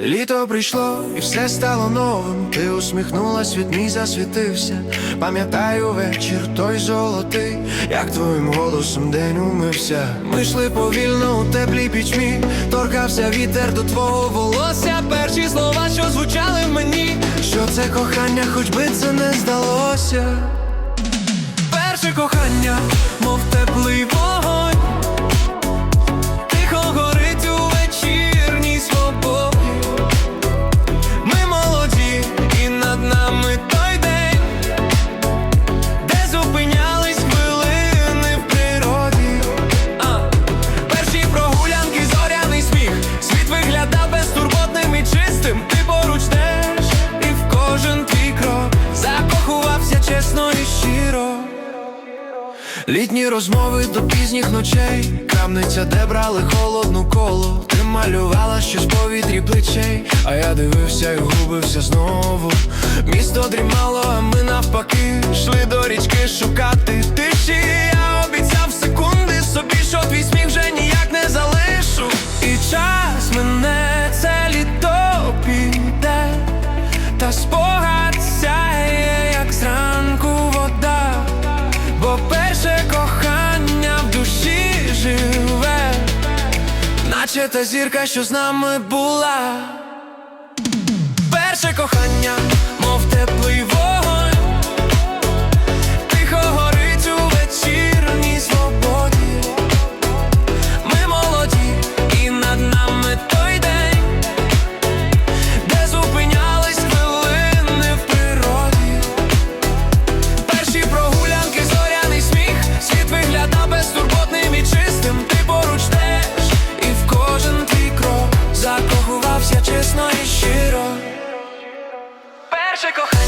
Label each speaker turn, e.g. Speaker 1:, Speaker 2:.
Speaker 1: Літо прийшло і все стало новим. Ти усміхнулась, від мій засвітився. Пам'ятаю вечір той золотий, як твоїм голосом день умився. Ми йшли повільно у теплій пічмі, торкався вітер до твого волосся. Перші слова, що звучали мені, що це кохання, хоч би це не здалося. Перше кохання, мов теплий вогонь. Чесно і щиро. Літні розмови до пізніх ночей, крамниця, де брали холодну колу. Ти малювала щось по вітрі плечей, а я дивився і губився знову. Місто дрімало, а ми навпаки йшли до річки шукати тиші. Я обіцяв секунди собі, що твій сміх вже ніяк не залишу. І час мене це літо піде, та спогад наче та зірка, що з нами була. Nasze kochane